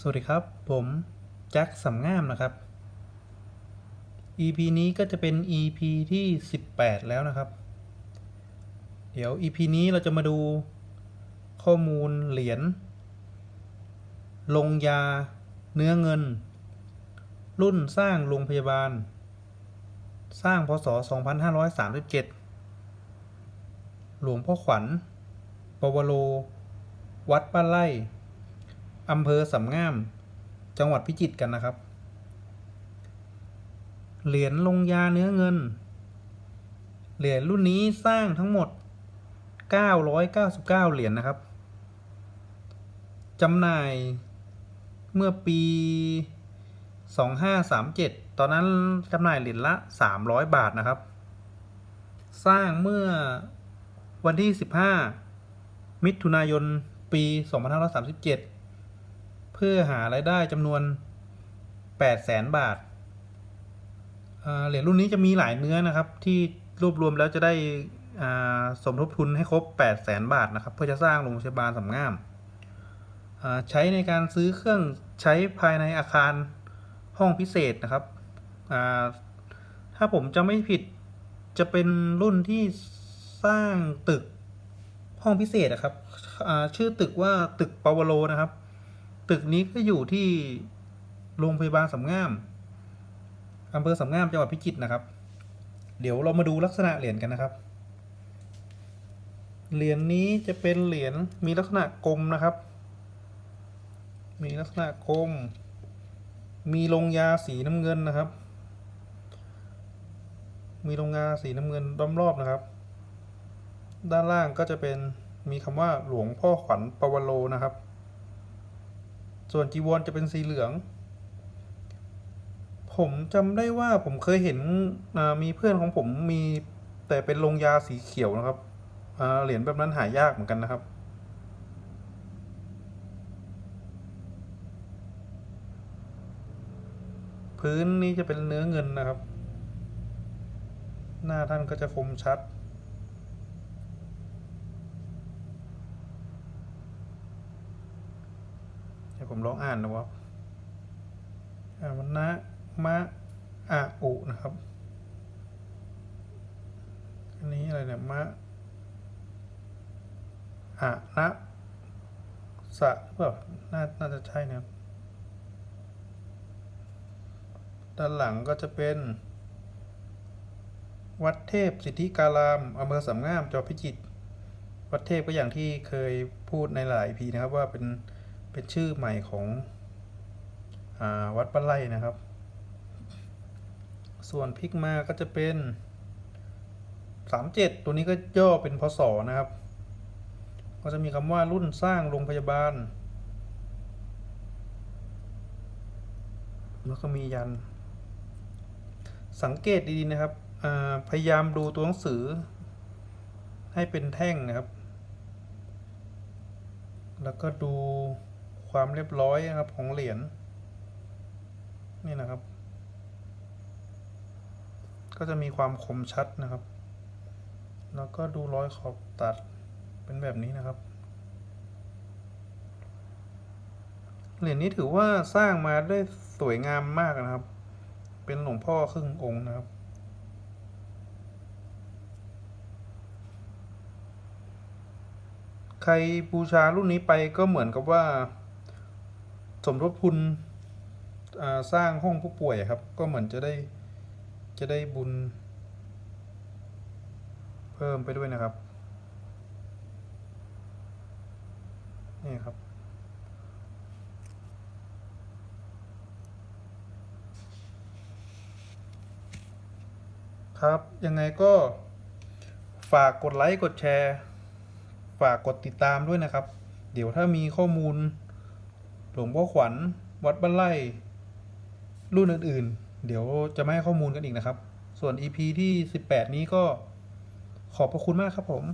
สวัสดีครับ ผมแจ็คสำงามนะครับ EP นี้ก็จะเป็น EP ที่ 18 แล้วนะครับ เดี๋ยว EP นี้เราจะมาดูข้อมูลเหรียญลงยา เนื้อเงิน รุ่นสร้างโรงพยาบาล สร้างพศ 2537 หลวงพ่อขวัญปวโรวัดบ้านไร่ อำเภอสำงาม จังหวัดพิจิตรกันนะครับ เหรียญลงยาเนื้อเงิน เหรียญรุ่นนี้สร้างทั้งหมด 999 เหรียญนะครับจำหน่ายเมื่อปี 2537 ตอนนั้นจำหน่ายเหรียญละ 300 บาทนะครับ สร้างเมื่อวันที่ 15 มิถุนายน ปี 2537 เพื่อหารายได้จำนวน 8 แสนบาทเหรียญรุ่นนี้จะมีหลายเนื้อนะครับ ที่รวบรวมแล้วจะได้สมทบทุนให้ครบ 8 แสนบาทนะครับ เพื่อจะสร้างโรงพยาบาลสำงามใช้ในการซื้อเครื่องใช้ภายในอาคารห้องพิเศษนะครับ ถ้าผมจะไม่ผิดจะเป็นรุ่นที่สร้างตึกห้องพิเศษนะครับชื่อตึกว่าตึกปาวโลนะครับ ตึกนี้ก็อยู่ที่โรงพยาบาลสำงามอำเภอสำงามจังหวัดพิจิตรนะครับ เดี๋ยวเรามาดูลักษณะเหรียญกันนะครับ เหรียญนี้จะเป็นเหรียญมีลักษณะกลมนะครับ มีลักษณะกลม มีลงยาสีน้ำเงินนะครับ มีลงยาสีน้ำเงินล้อมรอบนะครับ ด้านล่างก็จะเป็นมีคำว่าหลวงพ่อขวัญปวโรนะครับ ส่วนจีวรจะเป็นสีเหลือง ผมจำได้ว่าผมเคยเห็นมีเพื่อนของผมมีแต่เป็นลงยาสีเขียวนะครับเหรียญแบบนั้นหายากเหมือนกันนะครับ พื้นนี้จะเป็นเนื้อเงินนะครับ หน้าท่านก็จะคมชัด เดี๋ยว ผมลองอ่านดูว่าอ่ามนนะมะอะอุนะครับ อันนี้อะไรเนี่ยมะอะนะสะหรือเปล่าน่าน่าจะใช่นะครับด้านหลังก็จะเป็น วัดเทพสิทธิการามอำเภอสำงามจังหวัดพิจิตรวัดเทพก็อย่างที่เคยพูดในหลายพีนะครับว่าเป็น เป็นชื่อใหม่ของอวัดบ้าไร่นะครับ ส่วนพลิกมาก็จะเป็นสามเจ็ดตัวนี้ก็ย่อเป็นพศนะครับ ก็จะมีคำว่ารุ่นสร้างโรงพยาบาล แล้วก็มียัน สังเกตดีๆนะครับ พยายามดูตัวหนังสือ ให้เป็นแท่งนะครับ แล้วก็ดู ความเรียบร้อยนะครับของเหรียญนี่นะครับ ก็จะมีความคมชัดนะครับ แล้วก็ดูรอยขอบตัดเป็นแบบนี้นะครับ เหรียญนี้ถือว่าสร้างมาได้สวยงามมากนะครับ เป็นหลวงพ่อครึ่งองค์นะครับใครบูชารุ่นนี้ไปก็เหมือนกับว่า สมทบทุนอ่าสร้างห้องผู้ป่วยครับ ก็เหมือนจะได้จะได้บุญ เพิ่มไปด้วยนะครับ นี่ครับ ครับ ยังไงก็ฝากกดไลค์ กดแชร์ ฝากกดติดตามด้วยนะครับ เดี๋ยวถ้ามีข้อมูล หลวงพ่อขวัญ วัดบ้านไร่รุ่นอื่น ๆ เดี๋ยวจะมาให้ข้อมูลกันอีกนะครับ ส่วน EP ที่ 18 นี้ก็ขอบพระคุณมากครับผม